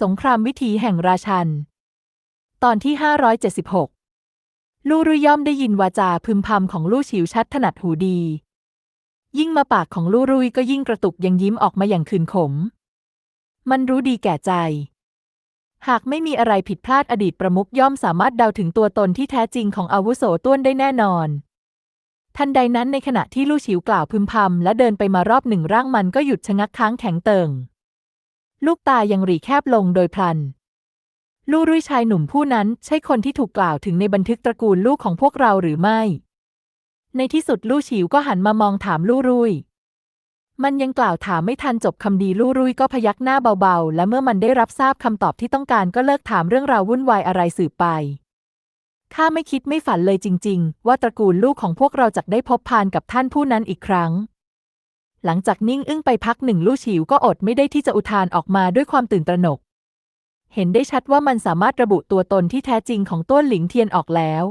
สงครามวิถีแห่งราชัน ตอนที่ 576 ลู่รุยย่อมได้ยินวาจาพึมพำของลู่ฉิวชัดถนัดหูดี ยิ่งมาปากของลู่รุยก็ยิ่งกระตุกยังยิ้มออกมาอย่างคืนขม มันรู้ดีแก่ใจ หากไม่มีอะไรผิดพลาดอดีตประมุขย่อมสามารถเดาถึงตัวตนที่แท้จริงของอาวุโสต้วนได้แน่นอน ทันใดนั้นในขณะที่ลู่ฉิวกล่าวพึมพำและเดินไปมารอบหนึ่งร่างมันก็หยุดชะงักค้างแข็งเติ่ง ลูกตายังหรีแคบลงโดยพลัน ลู่รุ่ยชายหนุ่มผู้นั้นใช่คนที่ถูกกล่าวถึงในบันทึกตระกูลลูกของพวกเราหรือไม่ ในที่สุดลู่ฉิวก็หันมามองถามลู่รุ่ย มันยังกล่าวถามไม่ทันจบคำดีลู่รุ่ยก็พยักหน้าเบาๆ และเมื่อมันได้รับทราบคำตอบที่ต้องการก็เลิกถามเรื่องราววุ่นวายอะไรสืบไปข้าไม่คิดไม่ฝันเลยจริง ๆ ว่าตระกูลลูกของพวกเราจะได้พบพานกับท่านผู้นั้นอีกครั้ง หลังจากนิ่งอึ้งไปพักหนึ่งลู่ฉิวก็อดไม่ได้ที่จะอุทานออกมาด้วยความตื่นตระหนก เห็นได้ชัดว่ามันสามารถระบุตัวตนที่แท้จริงของต้วนหลิงเทียนออกแล้ว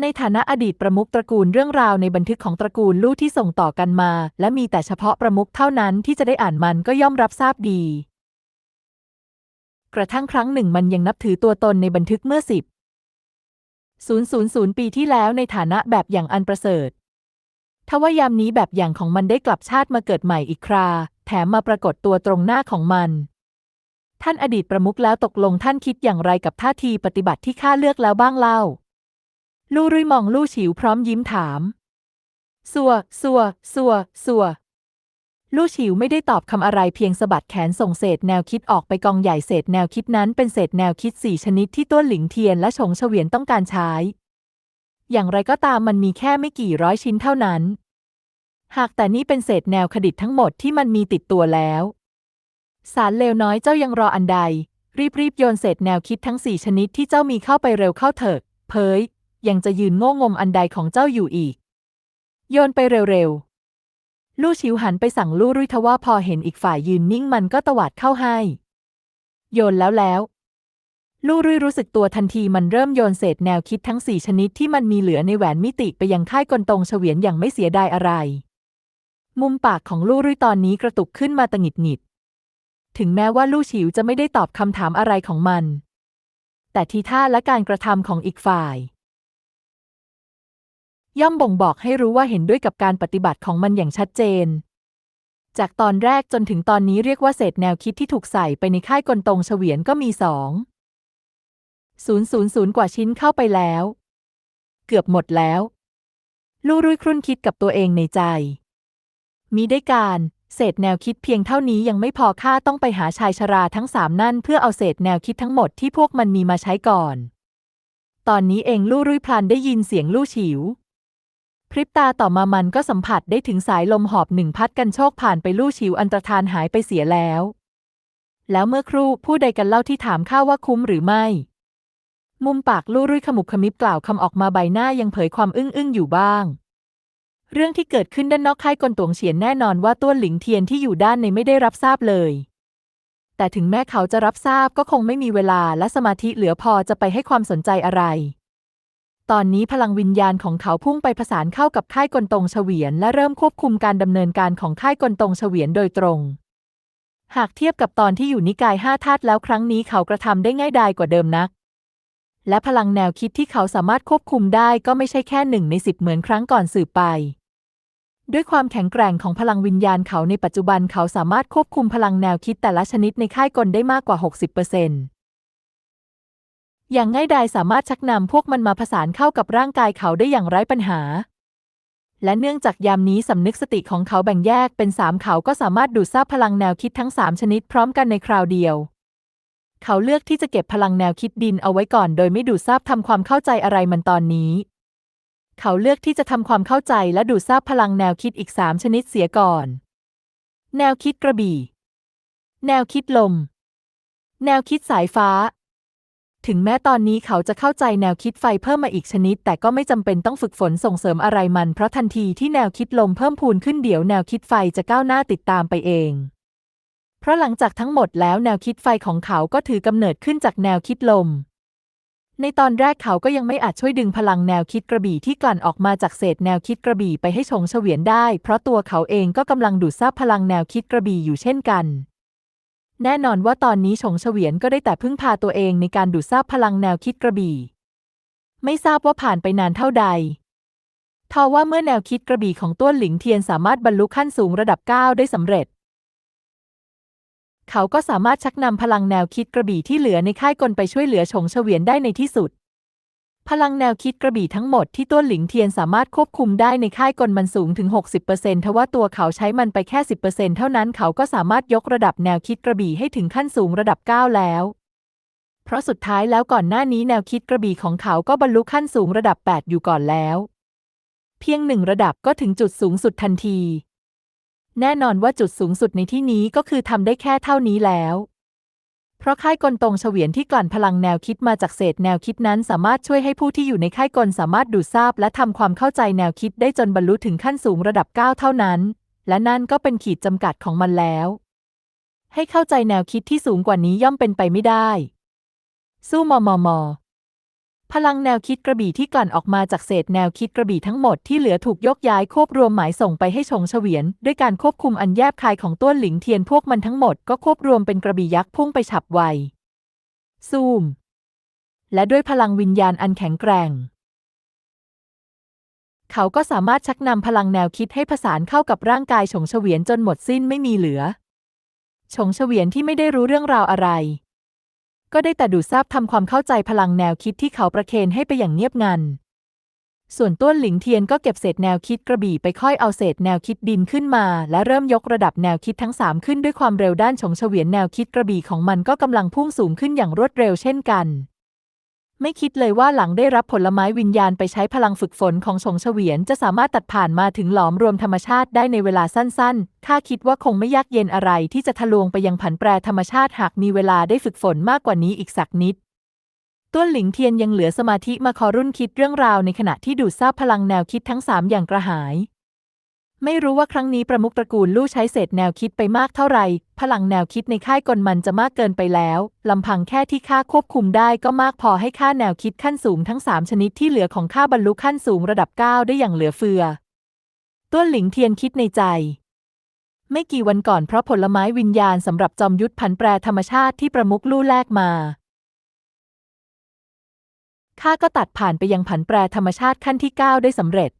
ในฐานะอดีตประมุขตระกูลเรื่องราวในบันทึกของตระกูลลู่ที่ส่งต่อกันมา และมีแต่เฉพาะประมุขเท่านั้นที่จะได้อ่านมันก็ย่อมรับทราบดี กระทั่งครั้งหนึ่งมันยังนับถือตัวตนในบันทึกเมื่อสิบ000 ปีที่แล้วในฐานะแบบอย่างอันประเสริฐ ทว่ายามนี้แบบอย่างของมันได้กลับชาติมาเกิดใหม่อีกครา แถมมาปรากฏตัวตรงหน้าของมัน ท่านอดีตประมุขแล้วตกลงท่านคิดอย่างไรกับท่าทีปฏิบัติที่ข้าเลือกแล้วบ้างเล่า ลู่รุยมองลู่ฉิวพร้อมยิ้มถาม สัว สัว สัว สัว ลู่ฉิวไม่ได้ตอบคำอะไรเพียงสะบัดแขนส่งเศษแนวคิดออกไปกองใหญ่เศษแนวคิดนั้นเป็นเศษแนวคิดสี่ชนิดที่ต้วนหลิงเทียนและชงเฉวียนต้องการใช้ อย่างไรก็ตามมันมีแค่ไม่กี่ร้อยชิ้นเท่านั้น หากแต่นี่เป็นเศษแนวคดิตทั้งหมดที่มันมีติดตัวแล้ว สารเลวน้อยเจ้ายังรออันใด รีบๆโยนเศษแนวคิดทั้งสี่ชนิดที่เจ้ามีเข้าไปเร็วเข้าเถิดเพยยังจะยืนโง่งมอันใดของเจ้าอยู่อีก โยนไปเร็วๆ ลู่ชิวหันไปสั่งลู่รุ่ยทว่าพอเห็นอีกฝ่ายยืนนิ่งมันก็ตวาดเข้าให้ โยนแล้วแล้ว ลู่รุ่ยรู้สึกตัวทันทีมันเริ่มโยนเศษแนวคิดทั้งสี่ชนิดที่มันมีเหลือในแหวนมิติไปยังค่ายกลตรงเฉวียนอย่างไม่เสียดายอะไร มุมปากของลู่รุ่ยตอนนี้กระตุกขึ้นมาตะหงิดหงิด ถึงแม้ว่าลู่ฉิวจะไม่ได้ตอบคำถามอะไรของมัน แต่ทีท่าและการกระทำของอีกฝ่าย ย่อมบ่งบอกให้รู้ว่าเห็นด้วยกับการปฏิบัติของมันอย่างชัดเจนจากตอนแรกจนถึงตอนนี้เรียกว่าเศษแนวคิดที่ถูกใส่ไปในค่ายกลตรงเฉวียนก็มีสอง ศูนย์ศูนย์กว่าชิ้นเข้าไปแล้ว เกือบหมดแล้ว ลู่รุ่ยครุ่นคิดกับตัวเองในใจ มีได้การ เศษแนวคิดเพียงเท่านี้ยังไม่พอค่าต้องไปหาชายชราทั้งสามนั่น เพื่อเอาเศษแนวคิดทั้งหมดที่พวกมันมีมาใช้ก่อน ตอนนี้เองลู่รุ่ยพลันได้ยินเสียงลู่ฉิว พริบตาต่อมามันก็สัมผัสได้ถึงสายลมหอบหนึ่งพัดกันโชกผ่านไปลู่ฉิวอันตรธานหายไปเสียแล้วแล้วเมื่อครู่ผู้ใดกันเล่าที่ถามข้าว่าคุ้มหรือไม่ มุมปากลู่รุ่ยขมุบขมิบกล่าวคำออกมาใบหน้ายังเผยความอึ้งอึ้งอยู่บ้าง เรื่องที่เกิดขึ้นด้านนอกค่ายกลตวงเฉียนแน่นอนว่าต้วนหลิงเทียนที่อยู่ด้านในไม่ได้รับทราบเลย แต่ถึงแม้เขาจะรับทราบก็คงไม่มีเวลาและสมาธิเหลือพอจะไปให้ความสนใจอะไร ตอนนี้พลังวิญญาณของเขาพุ่งไปผสานเข้ากับค่ายกลตงเฉวียน และเริ่มควบคุมการดำเนินการของค่ายกลตงเฉวียนโดยตรง หากเทียบกับตอนที่อยู่นิกายห้าธาตุแล้วครั้งนี้เขากระทำได้ง่ายดายกว่าเดิมนัก และพลังแนวคิดที่เขาสามารถควบคุมได้ก็ไม่ใช่แค่หนึ่งในสิบเหมือนครั้งก่อนสืบไป ด้วยความแข็งแกร่งของพลังวิญญาณเขาในปัจจุบันเขาสามารถควบคุมพลังแนวคิดแต่ละชนิดในค่ายกลได้มากกว่า 60%อย่างง่ายดายสามารถชักนำพวกมันมาผสานเข้ากับร่างกายเขาได้อย่างไร้ปัญหา และเนื่องจากยามนี้สำนึกสติของเขาแบ่งแยกเป็นสามเขาก็สามารถดูดซับพลังแนวคิดทั้งสามชนิดพร้อมกันในคราวเดียว เขาเลือกที่จะเก็บพลังแนวคิดดินเอาไว้ก่อน โดยไม่ดูดซับทำความเข้าใจอะไรมันตอนนี้ เขาเลือกที่จะทำความเข้าใจและดูดซับพลังแนวคิดอีกสามชนิดเสียก่อน แนวคิดกระบี่ แนวคิดลม แนวคิดสายฟ้า ถึงแม้ตอนนี้เขาจะเข้าใจแนวคิดไฟเพิ่มมาอีกชนิด แต่ก็ไม่จำเป็นต้องฝึกฝนส่งเสริมอะไรมัน เพราะทันทีที่แนวคิดลมเพิ่มพูนขึ้นเดี๋ยวแนวคิดไฟจะก้าวหน้าติดตามไปเอง เพราะหลังจากทั้งหมดแล้วแนวคิดไฟของเขาก็ถือกำเนิดขึ้นจากแนวคิดลม ในตอนแรกเขาก็ยังไม่อาจช่วยดึงพลังแนวคิดกระบี่ที่กลั่นออกมาจากเศษแนวคิดกระบี่ไปให้ชงเฉวียนได้ เพราะตัวเขาเองก็กำลังดูดซับพลังแนวคิดกระบี่อยู่เช่นกันแน่นอนว่าตอนนี้ฉงเฉวียนก็ได้แต่พึ่งพาตัวเองในการดูดซาบพลังแนวคิดกระบี่ ไม่ทราบว่าผ่านไปนานเท่าใด ทว่าเมื่อแนวคิดกระบี่ของต้วนหลิงเทียนสามารถบรรลุขั้นสูงระดับ 9 ได้สำเร็จ เขาก็สามารถชักนำพลังแนวคิดกระบี่ที่เหลือในค่ายกลไปช่วยเหลือฉงเฉวียนได้ในที่สุด พลังแนวคิดกระบี่ทั้งหมดที่ต้วหลิงเทียนสามารถควบคุมได้ในค่ายกลมันสูงถึง 60%ทว่าตัวเขาใช้มันไปแค่ 10%เท่านั้นเขาก็สามารถยกระดับแนวคิดกระบี่ให้ถึงขั้นสูงระดับ 9 แล้ว เพราะสุดท้ายแล้วก่อนหน้านี้แนวคิดกระบี่ของเขาก็บรรลุขั้นสูงระดับ 8 อยู่ก่อนแล้ว เพียงหนึ่งระดับก็ถึงจุดสูงสุดทันที แน่นอนว่าจุดสูงสุดในที่นี้ก็คือทำได้แค่เท่านี้แล้ว เพราะค่ายกลตรงเฉวียนที่กลั่นพลังแนวคิดมาจากเศษแนวคิดนั้นสามารถช่วยให้ผู้ที่อยู่ในค่ายกลสามารถดูดซาบ และทำความเข้าใจแนวคิดได้จนบรรลุถึงขั้นสูงระดับ 9 เท่านั้น และนั่นก็เป็นขีดจำกัดของมันแล้ว ให้เข้าใจแนวคิดที่สูงกว่านี้ย่อมเป็นไปไม่ได้ สู้มอมอมอ พลังแนวคิดกระบี่ที่กลั่นออกมาจากเศษแนวคิดกระบี่ทั้งหมดที่เหลือถูกยกย้ายควบรวมหมายส่งไปให้ชงเฉวียน ด้วยการควบคุมอันแยบคายของต้วนหลิงเทียนพวกมันทั้งหมดก็ควบรวมเป็นกระบี่ยักษ์พุ่งไปฉับไว ซูม และด้วยพลังวิญญาณอันแข็งแกร่ง เขาก็สามารถชักนำพลังแนวคิดให้ผสานเข้ากับร่างกายฉงเฉวียนจนหมดสิ้นไม่มีเหลือฉงเฉวียนที่ไม่ได้รู้เรื่องราวอะไร ก็ได้แต่ดูดซาบทำความเข้าใจพลังแนวคิดที่เขาประเคนให้ไปอย่างเงียบงัน ส่วนต้วนหลิงเทียนก็เก็บเศษแนวคิดกระบี่ไปค่อยเอาเศษแนวคิดดินขึ้นมา และเริ่มยกระดับแนวคิดทั้งสามขึ้นด้วยความเร็วด้านฉงเฉวียนแนวคิดกระบี่ของมันก็กำลังพุ่งสูงขึ้นอย่างรวดเร็วเช่นกัน ไม่คิดเลยว่าหลังได้รับผลไม้วิญญาณไปใช้พลังฝึกฝนของฉงเฉวียนจะสามารถตัดผ่านมาถึงหลอมรวมธรรมชาติได้ในเวลาสั้นๆ ข้าคิดว่าคงไม่ยากเย็นอะไรที่จะทะลวงไปยังผันแปรธรรมชาติหากมีเวลาได้ฝึกฝนมากกว่านี้อีกสักนิดต้วนหลิงเทียนยังเหลือสมาธิมาคอรุ่นคิดเรื่องราวในขณะที่ดูดซาบพลังแนวคิดทั้งสามอย่างกระหาย ไม่รู้ว่าครั้งนี้ประมุขตระกูลลู่ใช้เศษแนวคิดไปมากเท่าไหร่พลังแนวคิดในค่ายกลมันจะมากเกินไปแล้วลำพังแค่ที่ข้าควบคุมได้ก็มากพอให้ค่าแนวคิดขั้นสูงทั้งสามชนิดที่เหลือของข้าบรรลุขั้นสูงระดับเก้าได้อย่างเหลือเฟือ ต้วนหลิงเทียนคิดในใจ ไม่กี่วันก่อนเพราะผลไม้วิญญาณสำหรับจอมยุทธผันแปรธรรมชาติที่ประมุขลู่แลกมาข้าก็ตัดผ่านไปยังผันแปรธรรมชาติขั้นที่ 9 ได้สำเร็จ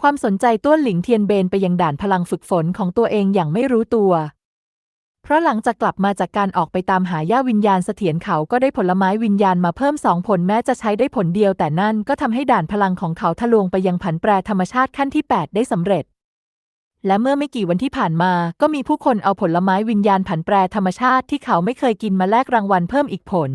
ความสนใจต้วนหลิงเทียนเบนไปยังด่านพลังฝึกฝนของตัวเองอย่างไม่รู้ตัว เพราะหลังจากกลับมาจากการออกไปตามหาย่าวิญญาณเสถียรเขาก็ได้ผลไม้วิญญาณมาเพิ่มสองผลแม้จะใช้ได้ผลเดียวแต่นั่นก็ทำให้ด่านพลังของเขาทะลวงไปยังผันแปรธรรมชาติขั้นที่ 8 ได้สำเร็จ และเมื่อไม่กี่วันที่ผ่านมา ก็มีผู้คนเอาผลไม้วิญญาณผันแปรธรรมชาติที่เขาไม่เคยกินมาแลกรางวัลเพิ่มอีกผล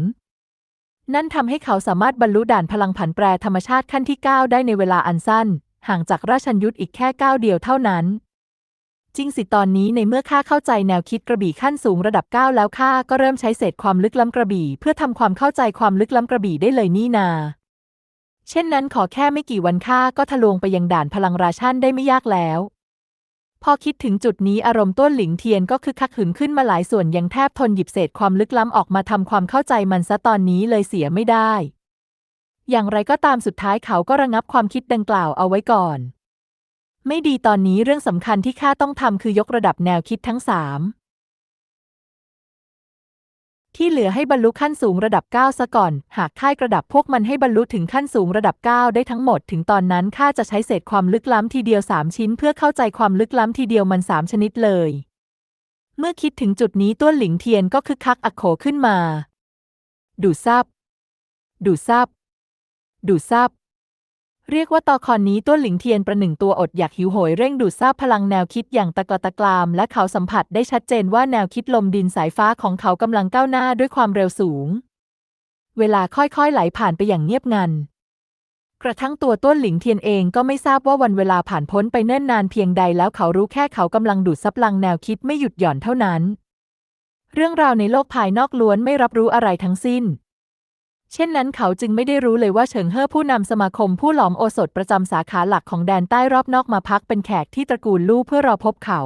นั่นทำให้เขาสามารถบรรลุด่านพลังผันแปรธรรมชาติขั้นที่ 9 ได้ในเวลาอันสั้น ห่างจากราชันยุทธอีกแค่ก้าวเดียวเท่านั้น จริงสิตอนนี้ในเมื่อข้าเข้าใจแนวคิดกระบี่ขั้นสูงระดับ9แล้วข้าก็เริ่มใช้เศษความลึกล้ำกระบี่ เพื่อทำความเข้าใจความลึกล้ำกระบี่ได้เลยนี่นา เช่นนั้นขอแค่ไม่กี่วันข้าก็ทะลวงไปยังด่านพลังราชันได้ไม่ยากแล้วพอคิดถึงจุดนี้อารมณ์ต้นหลิงเทียนก็คึกคักหึมขึ้นมาหลายส่วนยังแทบทนหยิบเศษความลึกล้ำออกมาทำความเข้าใจมันซะตอนนี้เลยเสียไม่ได้ อย่างไรก็ตามสุดท้ายเขาก็ระงับความคิดดังกล่าวเอาไว้ก่อน ไม่ดีตอนนี้เรื่องสำคัญที่ข้าต้องทำคือยกระดับแนวคิดทั้งสามที่เหลือให้บรรลุขั้นสูงระดับ 9 ซะก่อน หากค่ายกระดับพวกมันให้บรรลุถึงขั้นสูงระดับ 9 ได้ทั้งหมด ถึงตอนนั้นข้าจะใช้เศษความลึกล้ำทีเดียว 3 ชิ้น เพื่อเข้าใจความลึกล้ำทีเดียวมัน 3 ชนิดเลย เมื่อคิดถึงจุดนี้ต้วหลิงเทียนก็คึกคักอักโขขึ้นมา ดูซับ ดูซับ ดูดซับเรียกว่าตอคอนนี้ต้วนหลิงเทียนประหนึ่งตัวอดอยากหิวโหยเร่งดูดซาบพลังแนวคิดอย่างตะกละตะกราม และเขาสัมผัสได้ชัดเจนว่าแนวคิดลมดินสายฟ้าของเขากำลังก้าวหน้าด้วยความเร็วสูง เวลาค่อยๆไหลผ่านไปอย่างเงียบงัน กระทั่งตัวต้วนหลิงเทียนเองก็ไม่ทราบว่าวันเวลาผ่านพ้นไปเนิ่นนานเพียงใดแล้วเขารู้แค่เขากำลังดูดซับพลังแนวคิดไม่หยุดหย่อนเท่านั้น เรื่องราวในโลกภายนอกล้วนไม่รับรู้อะไรทั้งสิ้น เช่นนั้นเขาจึงไม่ได้รู้เลยว่าเฉิงเฮ่อผู้นำสมาคมผู้หลอมโอสถประจำสาขาหลักของแดนใต้รอบนอกมาพักเป็นแขกที่ตระกูลลู่เพื่อรอพบเขา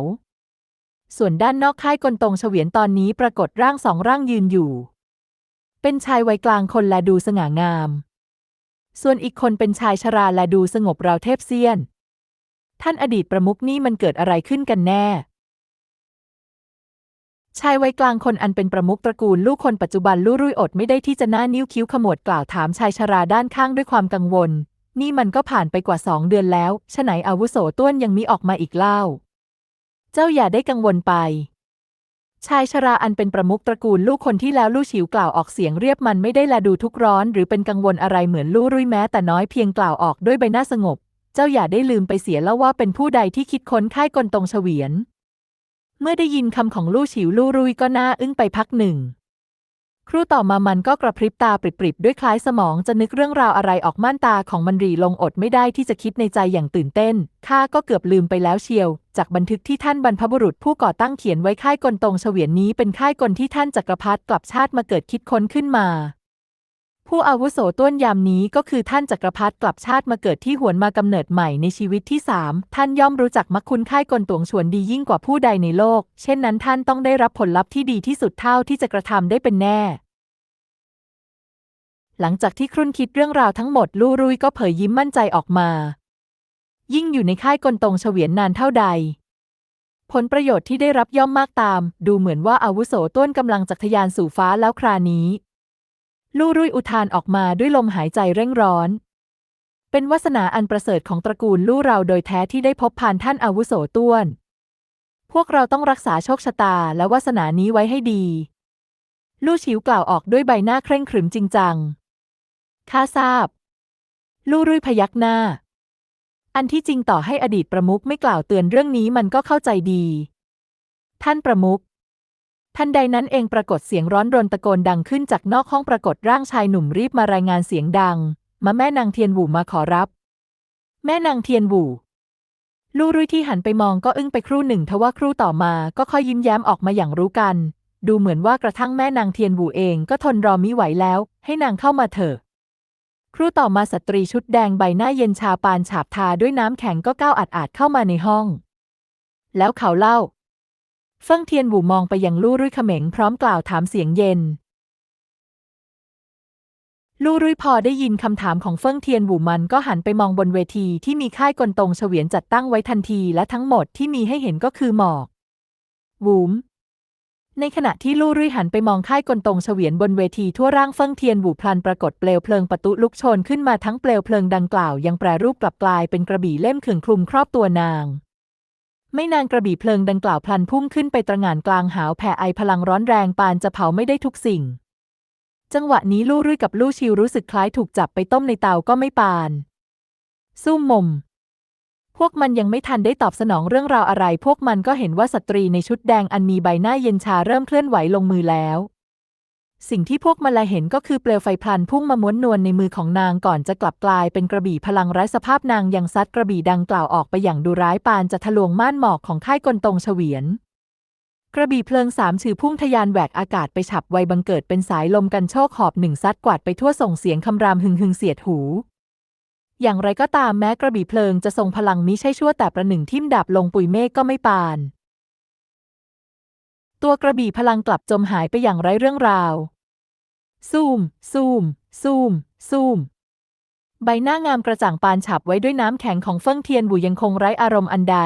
ส่วนด้านนอกค่ายกลตงเฉวียนตอนนี้ปรากฏร่างสองร่างยืนอยู่ เป็นชายวัยกลางคนและดูสง่างาม ส่วนอีกคนเป็นชายชราและดูสงบราวเทพเซียน ท่านอดีตประมุขนี่มันเกิดอะไรขึ้นกันแน่ ชายวัยกลางคนอันเป็นประมุขตระกูลลูกคนปัจจุบันลู่รุ่ยอดไม่ได้ที่จะหน้านิ้วคิ้วขมวดกล่าวถามชายชราด้านข้างด้วยความกังวล นี่มันก็ผ่านไปกว่าสองเดือนแล้วฉะไหนอาวุโสต้วนยังมิออกมาอีกเล่า เจ้าอย่าได้กังวลไป ชายชราอันเป็นประมุขตระกูลลูกคนที่แล้วลู่ฉิวกล่าวออกเสียงเรียบมันไม่ได้แลดูทุกข์ร้อน หรือเป็นกังวลอะไรเหมือนลู่รุ่ยแม้แต่น้อยเพียงกล่าวออกด้วยใบหน้าสงบ เจ้าอย่าได้ลืมไปเสียแล้วว่าเป็นผู้ใดที่คิดค้นค่ายกลตรงเฉวียน เมื่อได้ยินคำของลู่ฉิวลู่รุยก็น่าอึ้งไปพักหนึ่ง ครู่ต่อมามันก็กระพริบตาปริบๆ ด้วยคล้ายสมองจะนึกเรื่องราวอะไรออกม่านตาของมันรีลงอดไม่ได้ที่จะคิดในใจอย่างตื่นเต้น ข้าก็เกือบลืมไปแล้วเชียว จากบันทึกที่ท่านบรรพบุรุษผู้ก่อตั้งเขียนไว้ค่ายกลตรงเฉวียนนี้เป็นค่ายกลที่ท่านจักรพรรดิกลับชาติมาเกิดคิดค้นขึ้นมา ผู้อาวุโสต้วนยามนี้ก็คือท่านจักรพรรดิกลับชาติมาเกิดที่หวนมากำเนิดใหม่ในชีวิตที่สามท่านย่อมรู้จักมักคุณค่ายกลตวงชวนดียิ่งกว่าผู้ใดในโลก เช่นนั้นท่านต้องได้รับผลลัพธ์ที่ดีที่สุดเท่าที่จะกระทำได้เป็นแน่หลังจากที่ครุ่นคิดเรื่องราวทั้งหมดลู่รุ่ยก็เผยยิ้มมั่นใจออกมา ยิ่งอยู่ในค่ายกลตงเฉวียนนานเท่าใด ผลประโยชน์ที่ได้รับย่อมมากตาม ดูเหมือนว่าอาวุโสต้นกำลังจักทยานสู่ฟ้าแล้วครานี้ ลู่รุ่ยอุทานออกมาด้วยลมหายใจเร่งร้อน เป็นวาสนาอันประเสริฐของตระกูลลู่เราโดยแท้ที่ได้พบผ่านท่านอาวุโสต้วน พวกเราต้องรักษาโชคชะตาและวาสนานี้ไว้ให้ดี ลู่ฉิวกล่าวออกด้วยใบหน้าเคร่งขรึมจริงจัง ข้าทราบ ลู่รุ่ยพยักหน้า อันที่จริงต่อให้อดีตประมุขไม่กล่าวเตือนเรื่องนี้มันก็เข้าใจดี ท่านประมุข ทันใดนั้นเองปรากฏเสียงร้อนรนตะโกนดังขึ้นจากนอกห้องปรากฏร่างชายหนุ่มรีบมารายงานเสียงดัง มาแม่นางเทียนหวูมาขอรับ แม่นางเทียนหวูลู่รุ่ยที่หันไปมองก็อึ้งไปครู่หนึ่งทว่าครู่ต่อมาก็ค่อยยิ้มแย้มออกมาอย่างรู้กัน ดูเหมือนว่ากระทั่งแม่นางเทียนหวูเองก็ทนรอมิไหวแล้ว ให้นางเข้ามาเถอะ ครู่ต่อมาสตรีชุดแดงใบหน้าเย็นชาปานฉาบทาด้วยน้ำแข็งก็ก้าวอาดอาดเข้ามาในห้อง แล้วเขาเล่า เฟิ่งเทียนหวูมองไปยังลู่รุ่ยเขม็งพร้อมกล่าวถามเสียงเย็น ลู่รุ่ยพอได้ยินคำถามของเฟิ่งเทียนหวูมันก็หันไปมองบนเวทีที่มีค่ายกลตงเฉวียนจัดตั้งไว้ทันทีและทั้งหมดที่มีให้เห็นก็คือหมอกหวูมในขณะที่ลู่รุ่ยหันไปมองค่ายกลตงเฉวียนบนเวทีทั่วร่างเฟิ่งเทียนหวูพลันปรากฏเปลวเพลิงประตุลุกโชนขึ้นมาทั้งเปลวเพลิงดังกล่าวยังแปรรูปกลับกลายเป็นกระบี่เล่มขึงคลุมครอบตัวนาง ไม่นานกระบี่เพลิงดังกล่าวพลันพุ่งขึ้นไปตระหง่านกลางหาวแผ่ไอพลังร้อนแรงปานจะเผาไม่ได้ทุกสิ่ง จังหวะนี้ลู่รุ่ยกับลู่ชิวรู้สึกคล้ายถูกจับไปต้มในเตาก็ไม่ปาน สู้มม พวกมันยังไม่ทันได้ตอบสนองเรื่องราวอะไร พวกมันก็เห็นว่าสตรีในชุดแดงอันมีใบหน้าเย็นชาเริ่มเคลื่อนไหวลงมือแล้ว สิ่งที่พวกมันละเห็นก็คือเปลวไฟพลันพุ่งมาม้วนนวลในมือของนางก่อนจะกลับกลายเป็นกระบี่พลังไร้สภาพนางยังซัดกระบี่ดังกล่าวออกไปอย่างดุร้ายปานจะทะลวงม่านหมอกของค่ายกลตงเฉวียน กระบี่เพลิงสามชื่อพุ่งทะยานแหวกอากาศไปฉับไวบังเกิดเป็นสายลมกันโชกหอบหนึ่งซัดกวาดไปทั่วส่งเสียงคำรามหึงหึงเสียดหู อย่างไรก็ตามแม้กระบี่เพลิงจะทรงพลังมิใช่ชั่วแต่ประหนึ่งทิ่มดาบลงปุยเมฆก็ไม่ปาน ตัวกระบี่พลังกลับจมหายไปอย่างไร้เรื่องราว ซูม ซูม ซูม ซูม ใบหน้างามกระจ่างปานฉับไว้ด้วยน้ำแข็งของเฟิ่งเทียนบูยังคงไร้อารมณ์อันใด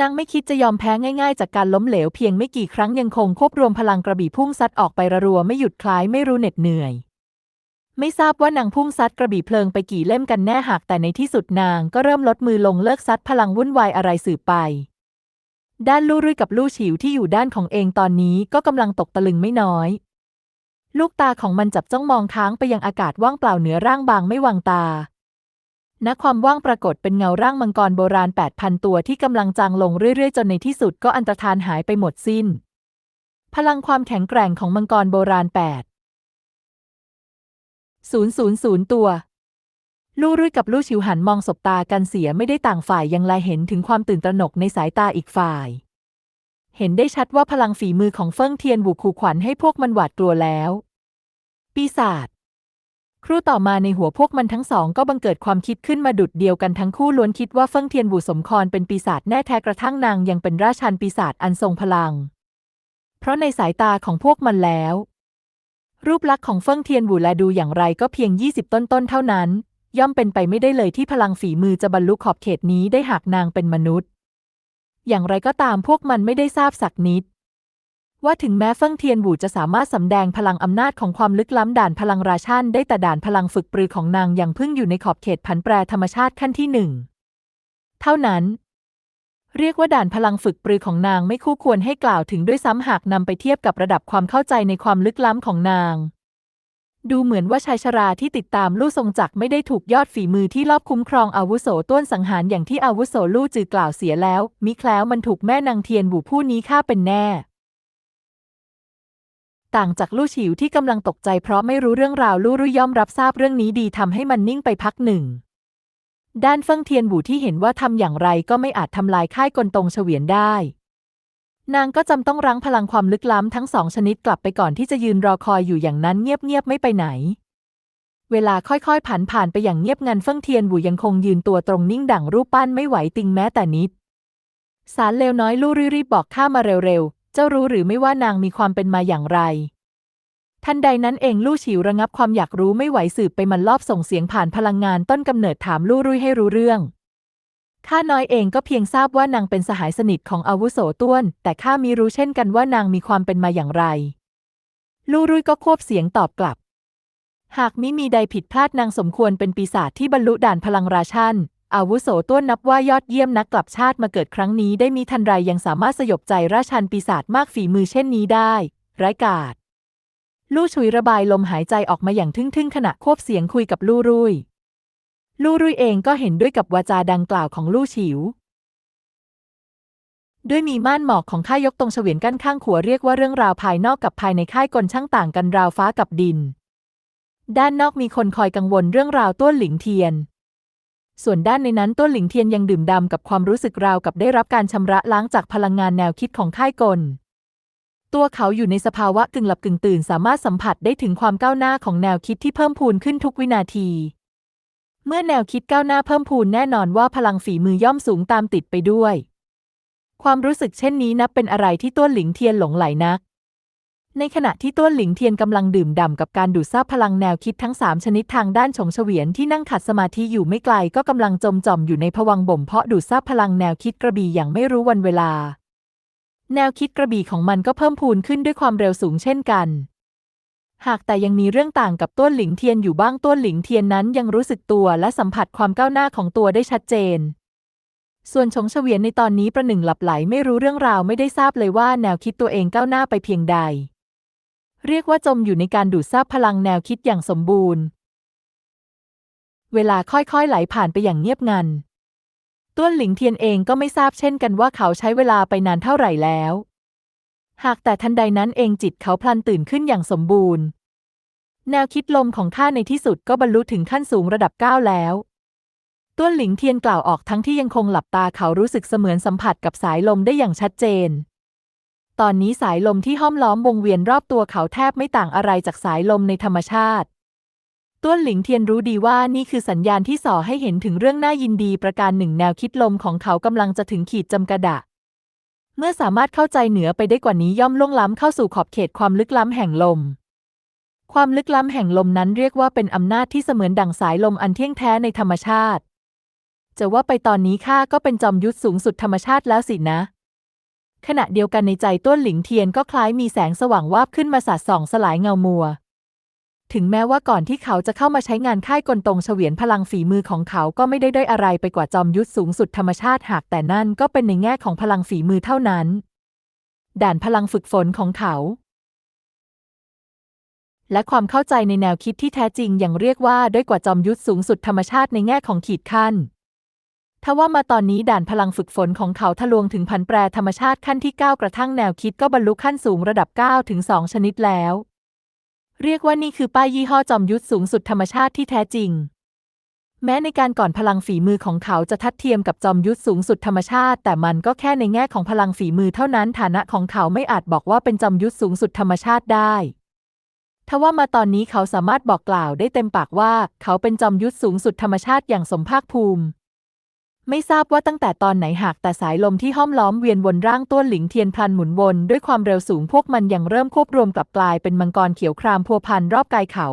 นางไม่คิดจะยอมแพ้ง่ายๆ จากการล้มเหลวเพียงไม่กี่ครั้งยังคงควบรวมพลังกระบี่พุ่งซัดออกไประรัวไม่หยุดคล้ายไม่รู้เหน็ดเหนื่อย ไม่ทราบว่านางพุ่งซัดกระบี่เพลิงไปกี่เล่มกันแน่หากแต่ในที่สุดนางก็เริ่มลดมือลงเลิกซัดพลังวุ่นวายอะไรสืบไป ด้านลู่รุ่ยกับลู่ฉิวที่อยู่ด้านของเองตอนนี้ก็กำลังตกตะลึงไม่น้อย ลูกตาของมันจับจ้องมองค้างไปยังอากาศว่างเปล่าเหนือร่างบางไม่วางตาณความว่างปรากฏเป็นเงาร่างมังกรโบราณ 8,000 ตัวที่กำลังจางลงเรื่อยๆ จนในที่สุดก็อันตรธานหายไปหมดสิ้น พลังความแข็งแกร่งของมังกรโบราณ 8 000 ตัว ลู่รุ่ยกับลู่ชิวหันมองสบตากันเสียไม่ได้ต่างฝ่ายยังแลเห็นถึงความตื่นตระหนกในสายตาอีกฝ่าย เห็นได้ชัดว่าพลังฝีมือของเฟิ่งเทียนบุกขู่ขวัญให้พวกมันหวาดกลัวแล้ว ปีศาจครู่ต่อมาในหัวพวกมันทั้งสองก็บังเกิดความคิดขึ้นมาดุดเดียวกันทั้งคู่ล้วนคิดว่าเฟิ่งเทียนบูสมครเป็นปีศาจแน่แท้กระทั่งนางยังเป็นราชันปีศาจอันทรงพลัง เพราะในสายตาของพวกมันแล้ว รูปลักษณ์ของเฟิ่งเทียนบูแลดูอย่างไรก็เพียง 20 ต้นๆเท่านั้น ย่อมเป็นไปไม่ได้เลยที่พลังฝีมือจะบรรลุขอบเขตนี้ได้หากนางเป็นมนุษย์ อย่างไรก็ตามพวกมันไม่ได้ทราบสักนิด ว่าถึงแม้เฟิ่งเทียนบูจะสามารถสำแดงพลังอำนาจของความลึกล้ำด่านพลังราชันได้แต่ด่านพลังฝึกปรือของนางยังพิ่งอยู่ในขอบเขตผันแปรธรรมชาติขั้นที่หนึ่งเท่านั้นเรียกว่าด่านพลังฝึกปรือของนางไม่คู่ควรให้กล่าวถึงด้วยซ้ำหากนำไปเทียบกับระดับความเข้าใจในความลึกล้ำของนาง ดูเหมือนว่าชายชราที่ติดตามลู่ทรงจักรไม่ได้ถูกยอดฝีมือที่ลอบคุ้มครองอาวุโสต้วนสังหารอย่างที่อาวุโสลู่จือกล่าวเสียแล้ว มิแคล้วมันถูกแม่นางเทียนบูผู้นี้ฆ่าเป็นแน่ ต่างจากลู่ฉิวที่กำลังตกใจเพราะไม่รู้เรื่องราวลู่รุ่ยย่อมรับทราบเรื่องนี้ดีทำให้มันนิ่งไปพักหนึ่ง ด้านเฟิ่งเทียนบูที่เห็นว่าทำอย่างไรก็ไม่อาจทำลายค่ายกลตรงเฉวียนได้ นางก็จำต้องรั้งพลังความลึกล้ำทั้งสองชนิดกลับไปก่อนที่จะยืนรอคอยอยู่อย่างนั้นเงียบๆไม่ไปไหน เวลาค่อยๆผ่านผ่านไปอย่างเงียบงันเฟิ่งเทียนบูยังคงยืนตัวตรงนิ่งดั่งรูปปั้นไม่ไหวติงแม้แต่นิด สารเลวน้อยลู่รีบบอกข้ามาเร็วๆ เจ้ารู้หรือไม่ว่านางมีความเป็นมาอย่างไร ทันใดนั้นเองลู่ฉิวระงับความอยากรู้ไม่ไหวสืบไปมันรอบส่งเสียงผ่านพลังงานต้นกำเนิดถามลู่รุ่ยให้รู้เรื่อง ข้าน้อยเองก็เพียงทราบว่านางเป็นสหายสนิทของอาวุโสต้วน แต่ข้ามีรู้เช่นกันว่านางมีความเป็นมาอย่างไร ลู่รุ่ยก็ควบเสียงตอบกลับ หากมิมีใดผิดพลาดนางสมควรเป็นปีศาจที่บรรลุด่านพลังราชันอาวุโสต้วนนับว่ายอดเยี่ยมนักกลับชาติมาเกิดครั้งนี้ได้มีทันไรยังสามารถสยบใจราชันปีศาจมากฝีมือเช่นนี้ได้ร้ายกาจลู่ฉุยระบายลมหายใจออกมาอย่างทึ่งๆ ขณะควบเสียงคุยกับลู่รุ่ย ลู่รุ่ยเองก็เห็นด้วยกับวาจาดังกล่าวของลู่ฉิว ด้วยมีม่านหมอกของค่ายกตรงเฉวียนกั้นข้างขัวเรียกว่าเรื่องราวภายนอกกับภายในค่ายกลช่างต่างกันราวฟ้ากับดิน ด้านนอกมีคนคอยกังวลเรื่องราวต้วนหลิงเทียน ส่วนด้านในนั้นต้วนหลิงเทียนยังดื่มด่ำกับความรู้สึกราวกับได้รับการชำระล้างจากพลังงานแนวคิดของค่ายกลตัวเขาอยู่ในสภาวะกึ่งหลับกึ่งตื่นสามารถสัมผัสได้ถึงความก้าวหน้าของแนวคิดที่เพิ่มพูนขึ้นทุกวินาที เมื่อแนวคิดก้าวหน้าเพิ่มพูนแน่นอนว่าพลังฝีมือย่อมสูงตามติดไปด้วย ความรู้สึกเช่นนี้นับเป็นอะไรที่ต้วนหลิงเทียนหลงไหลนัก ในขณะที่ต้วนหลิงเทียนกำลังดื่มด่ำกับการดูดซาบพลังแนวคิดทั้งสามชนิดทางด้านฉงเฉวียนที่นั่งขัดสมาธิอยู่ไม่ไกลก็กำลังจมจอมอยู่ในภวังบ่มเพาะดูดซาบพลังแนวคิดกระบี่อย่างไม่รู้วันเวลา แนวคิดกระบี่ของมันก็เพิ่มพูนขึ้นด้วยความเร็วสูงเช่นกัน หากแต่ยังมีเรื่องต่างกับต้วนหลิงเทียนอยู่บ้างต้วนหลิงเทียนนั้นยังรู้สึกตัวและสัมผัสความก้าวหน้าของตัวได้ชัดเจน ส่วนชงเฉวียนในตอนนี้ประหนึ่งหลับไหลไม่รู้เรื่องราวไม่ได้ทราบเลยว่าแนวคิดตัวเองก้าวหน้าไปเพียงใด เรียกว่าจมอยู่ในการดูดซาบพลังแนวคิดอย่างสมบูรณ์ เวลาค่อยๆไหลผ่านไปอย่างเงียบงันต้วนหลิงเทียนเองก็ไม่ทราบเช่นกันว่าเขาใช้เวลาไปนานเท่าไหร่แล้ว หากแต่ทันใดนั้นเองจิตเขาพลันตื่นขึ้นอย่างสมบูรณ์ แนวคิดลมของข้าในที่สุดก็บรรลุถึงขั้นสูงระดับเก้าแล้วต้วนหลิงเทียนกล่าวออกทั้งที่ยังคงหลับตาเขารู้สึกเสมือนสัมผัสกับสายลมได้อย่างชัดเจน ตอนนี้สายลมที่ห้อมล้อมวงเวียนรอบตัวเขาแทบไม่ต่างอะไรจากสายลมในธรรมชาติต้วนหลิงเทียนรู้ดีว่านี่คือสัญญาณที่ส่อให้เห็นถึงเรื่องน่ายินดีประการหนึ่งแนวคิดลมของเขากำลังจะถึงขีดจำกัดะ เมื่อสามารถเข้าใจเหนือไปได้กว่านี้ย่อมล่วงล้ำเข้าสู่ขอบเขตความลึกล้ำแห่งลม ความลึกล้ำแห่งลมนั้นเรียกว่าเป็นอำนาจที่เสมือนดั่งสายลมอันเที่ยงแท้ในธรรมชาติ จะว่าไปตอนนี้ข้าก็เป็นจอมยุทธสูงสุดธรรมชาติแล้วสินะ ขณะเดียวกันในใจต้นหลิงเทียนก็คล้ายมีแสงสว่างวาบขึ้นมาสาดส่องสลายเงามัว ถึงแม้ว่าก่อนที่เขาจะเข้ามาใช้งานค่ายกลตรงเฉวียนพลังฝีมือของเขาก็ไม่ได้ได้อะไรไปกว่าจอมยุทธสูงสุดธรรมชาติหากแต่นั่นก็เป็นในแง่ของพลังฝีมือเท่านั้น ด่านพลังฝึกฝนของเขา และความเข้าใจในแนวคิดที่แท้จริงอยังเรียกว่าด้อยกว่าจอมยุทธสูงสุดธรรมชาติในแง่ของขีดขั้นทว่ามาตอนนี้ด่านพลังฝึกฝนของเขาทะลวงถึงพันแปรธรรมชาติขั้นที่ 9 กระทั่งแนวคิดก็บรรลุขั้นสูงระดับ9ถึง2ชนิดแล้ว เรียกว่านี่คือป้ายยี่ห้อจอมยุทธสูงสุดธรรมชาติที่แท้จริง แม้ในการก่อนพลังฝีมือของเขาจะทัดเทียมกับจอมยุทธสูงสุดธรรมชาติ แต่มันก็แค่ในแง่ของพลังฝีมือเท่านั้นฐานะของเขาไม่อาจบอกว่าเป็นจอมยุทธสูงสุดธรรมชาติได้ทว่ามาตอนนี้เขาสามารถบอกกล่าวได้เต็มปากว่า เขาเป็นจอมยุทธสูงสุดธรรมชาติอย่างสมภาคภูมิ ไม่ทราบว่าตั้งแต่ตอนไหนหากแต่สายลมที่ห้อมล้อมเวียนวนร่างต้วนหลิงเทียนพลันหมุนวนด้วยความเร็วสูงพวกมันยังเริ่มควบรวมกลับกลายเป็นมังกรเขียวครามพัวพันรอบกายเขา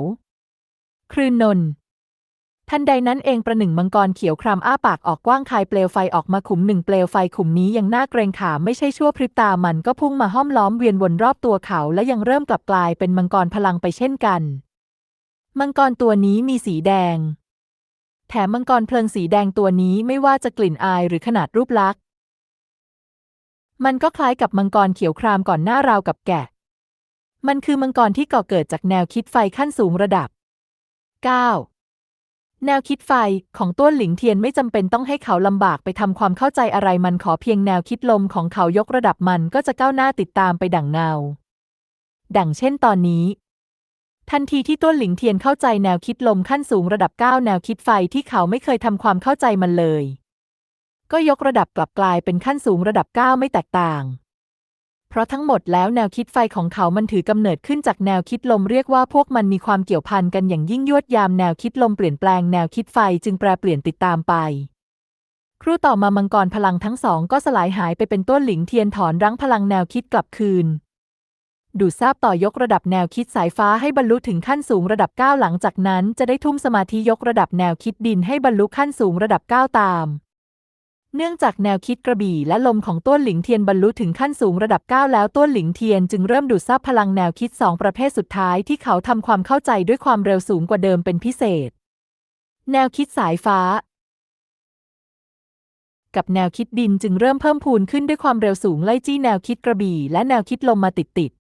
คลื่นนนทันใดนั้นเองประหนึ่งมังกรเขียวครามอ้าปากออกกว้างคายเปลวไฟออกมาขุมหนึ่งเปลวไฟขุมนี้ยังน่าเกรงขามไม่ใช่ชั่วพริบตามันก็พุ่งมาห้อมล้อมเวียนวนรอบตัวเขาและยังเริ่มกลับกลายเป็นมังกรพลังไปเช่นกัน มังกรตัวนี้มีสีแดง แถมมังกรเพลิงสีแดงตัวนี้ไม่ว่าจะกลิ่นอายหรือขนาดรูปลักษณ์ มันก็คล้ายกับมังกรเขียวครามก่อนหน้าราวกับแกะ มันคือมังกรที่ก่อเกิดจากแนวคิดไฟขั้นสูงระดับ 9. แนวคิดไฟของต้วนหลิงเทียนไม่จำเป็นต้องให้เขาลำบากไปทำความเข้าใจอะไรมันขอเพียงแนวคิดลมของเขายกระดับมันก็จะก้าวหน้าติดตามไปดั่งเงาดังเช่นตอนนี้ ทันทีที่ต้วนหลิงเทียนเข้าใจแนวคิดลมขั้นสูงระดับ 9 แนวคิดไฟที่เขาไม่เคยทำความเข้าใจมันเลย ก็ยกระดับกลับกลายเป็นขั้นสูงระดับ 9 ไม่แตกต่าง เพราะทั้งหมดแล้วแนวคิดไฟของเขามันถือกำเนิดขึ้นจากแนวคิดลมเรียกว่าพวกมันมีความเกี่ยวพันกันอย่างยิ่งยวดยามแนวคิดลมเปลี่ยนแปลงแนวคิดไฟจึงแปรเปลี่ยนติดตามไป ครู่ต่อมามังกรพลังทั้งสองก็สลายหายไปเป็นต้นหลิงเทียนถอนรั้งพลังแนวคิดกลับคืน ดูดซาบต่อยกระดับแนวคิดสายฟ้าให้บรรลุถึงขั้นสูงระดับ 9 หลังจากนั้นจะได้ทุ่มสมาธิยกระดับแนวคิดดินให้บรรลุขั้นสูงระดับ 9 ตาม เนื่องจากแนวคิดกระบี่และลมของต้วนหลิงเทียนบรรลุถึงขั้นสูงระดับ 9 แล้วต้วนหลิงเทียนจึงเริ่มดูดซับพลังแนวคิดสองประเภทสุดท้ายที่เขาทำความเข้าใจด้วยความเร็วสูงกว่าเดิมเป็นพิเศษ แนวคิดสายฟ้ากับแนวคิดดินจึงเริ่มเพิ่มพูนขึ้นด้วยความเร็วสูงไล่จี้แนวคิดกระบี่และแนวคิดลมมาติดติด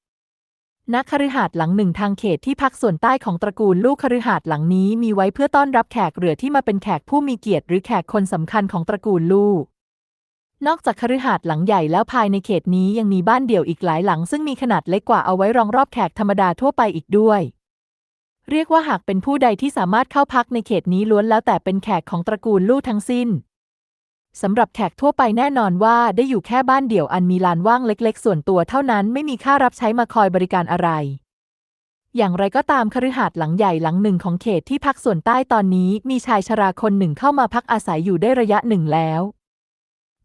ณคฤหาสน์หลังหนึ่งทางเขตที่พักส่วนใต้ของตระกูลลูกคฤหาสน์หลังนี้มีไว้เพื่อต้อนรับแขกเรือที่มาเป็นแขกผู้มีเกียรติหรือแขกคนสำคัญของตระกูลลูก นอกจากคฤหาสน์หลังใหญ่แล้วภายในเขตนี้ยังมีบ้านเดี่ยวอีกหลายหลัง ซึ่งมีขนาดเล็กกว่าเอาไว้รองรอบแขกธรรมดาทั่วไปอีกด้วย เรียกว่าหากเป็นผู้ใดที่สามารถเข้าพักในเขตนี้ล้วนแล้วแต่เป็นแขกของตระกูลลู่ทั้งสิ้น สำหรับแขกทั่วไปแน่นอนว่าได้อยู่แค่บ้านเดี่ยวอันมีลานว่างเล็ก ๆ ส่วนตัวเท่านั้นไม่มีค่ารับใช้มาคอยบริการอะไร อย่างไรก็ตามคฤหาสน์หลังใหญ่หลังหนึ่งของเขตที่พักส่วนใต้ตอนนี้มีชายชราคนหนึ่งเข้ามาพักอาศัยอยู่ได้ระยะหนึ่งแล้ว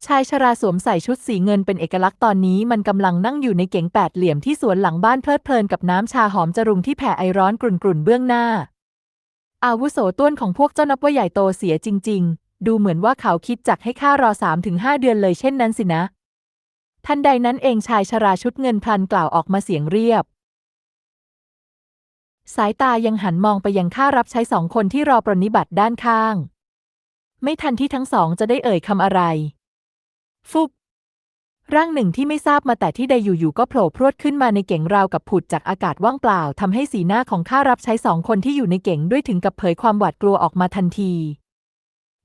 ชายชราสวมใส่ชุดสีเงินเป็นเอกลักษณ์ตอนนี้มันกำลังนั่งอยู่ในเก๋งแปดเหลี่ยมที่สวนหลังบ้านเพลิดเพลินกับน้ำชาหอมจรุงที่แผ่ไอร้อนกรุ่นๆเบื้องหน้า อาวุโสต้วนของพวกเจ้านับว่าใหญ่โตเสียจริง ๆ ดูเหมือนว่าเขาคิดจักให้ข้ารอสามถึงห้าเดือนเลยเช่นนั้นสินะ ทันใดนั้นเองชายชราชุดเงินพลันกล่าวออกมาเสียงเรียบ สายตายังหันมองไปยังข้ารับใช้สองคนที่รอปรนิบัติด้านข้าง ไม่ทันที่ทั้งสองจะได้เอ่ยคำอะไร ฟุบร่างหนึ่งที่ไม่ทราบมาแต่ที่ใดอยู่ๆก็โผล่พรวดขึ้นมาในเก๋งราวกับผุดจากอากาศว่างเปล่าทำให้สีหน้าของข้ารับใช้สองคนที่อยู่ในเก๋งด้วยถึงกับเผยความหวาดกลัวออกมาทันที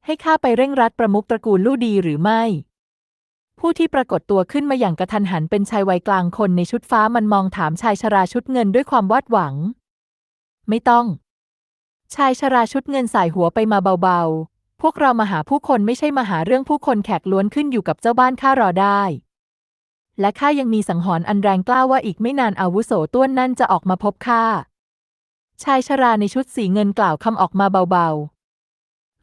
ให้ข้าไปเร่งรัดประมุขตระกูลลู่ดีหรือไม่ ผู้ที่ปรากฏตัวขึ้นมาอย่างกระทันหันเป็นชายวัยกลางคนในชุดฟ้ามันมองถามชายชราชุดเงินด้วยความวาดหวัง ไม่ต้อง ชายชราชุดเงินสายหัวไปมาเบาๆ พวกเรามาหาผู้คนไม่ใช่มาหาเรื่องผู้คนแขกล้วนขึ้นอยู่กับเจ้าบ้านข้ารอได้และข้ายังมีสังหรณ์อันแรงกล้าว่าอีกไม่นานอาวุโสต้วนนั่นจะออกมาพบข้า ชายชราในชุดสีเงินกล่าวคำออกมาเบาๆ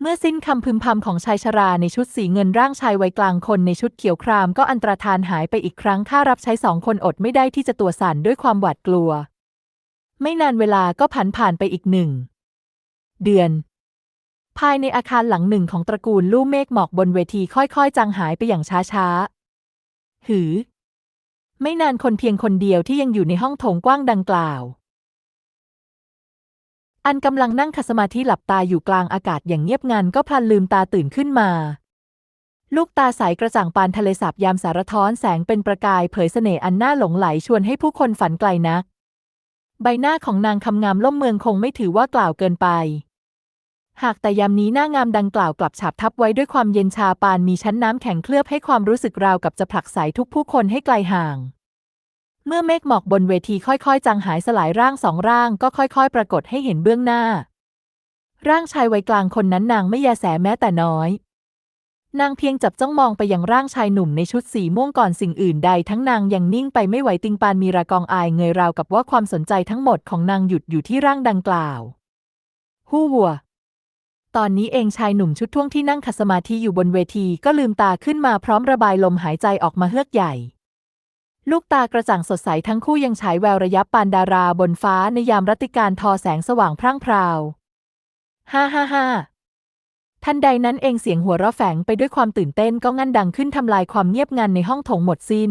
เมื่อสิ้นคำพึมพำของชายชราในชุดสีเงินร่างชายวัยกลางคนในชุดเขียวครามก็อันตรธานหายไปอีกครั้งข้ารับใช้สองคนอดไม่ได้ที่จะตัวสั่นด้วยความหวาดกลัว ไม่นานเวลาก็ผ่านผ่านไปอีกหนึ่ง เดือน ภายในอาคารหลังหนึ่งของตระกูลลู่เมฆหมอกบนเวทีค่อยๆ จางหายไปอย่างช้าๆ หือ ไม่นานคนเพียงคนเดียวที่ยังอยู่ในห้องโถงกว้างดังกล่าว อันกำลังนั่งขัดสมาธิหลับตาอยู่กลางอากาศอย่างเงียบงันก็พลันลืมตาตื่นขึ้นมา ลูกตาใสกระจ่างปานทะเลสาบยามสารท้อนแสงเป็นประกายเผยเสน่ห์อันน่าหลงไหลชวนให้ผู้คนฝันไกลนัก ใบหน้าของนางคำงามล่มเมืองคงไม่ถือว่ากล่าวเกินไป หากแต่ยามนี้หน้างามดังกล่าวกลับฉาบทับไว้ด้วยความเย็นชาปานมีชั้นน้ำแข็งเคลือบให้ความรู้สึกราวกับจะผลักไสทุกผู้คนให้ไกลห่าง เมื่อเมฆหมอกบนเวทีค่อยๆ จางหายสลายร่างสองร่างก็ค่อยๆ ปรากฏให้เห็นเบื้องหน้า ร่างชายวัยกลางคนนั้นนางไม่ยาแสแม้แต่น้อย นางเพียงจับจ้องมองไปยังร่างชายหนุ่มในชุดสีม่วงก่อนสิ่งอื่นใด ทั้งนางยังนิ่งไปไม่ไหวติงปานมีรากองอายเงยราวกับว่าความสนใจทั้งหมดของนางหยุดอยู่ที่ร่างดังกล่าวฮู้วัวตอนนี้เองชายหนุ่มชุดท่วงที่นั่งขัดสมาธิอยู่บนเวทีก็ลืมตาขึ้นมาพร้อมระบายลมหายใจออกมาเฮือกใหญ่ ลูกตากระจ่างสดใสทั้งคู่ยังฉายแววระยับปานดาราบนฟ้าในยามรัติการทอแสงสว่างพร่างพราว ฮ่าฮ่าฮ่าทันใดนั้นเองเสียงหัวเราะแฝงไปด้วยความตื่นเต้นก็งันดังขึ้นทำลายความเงียบงันในห้องโถงหมดสิน้น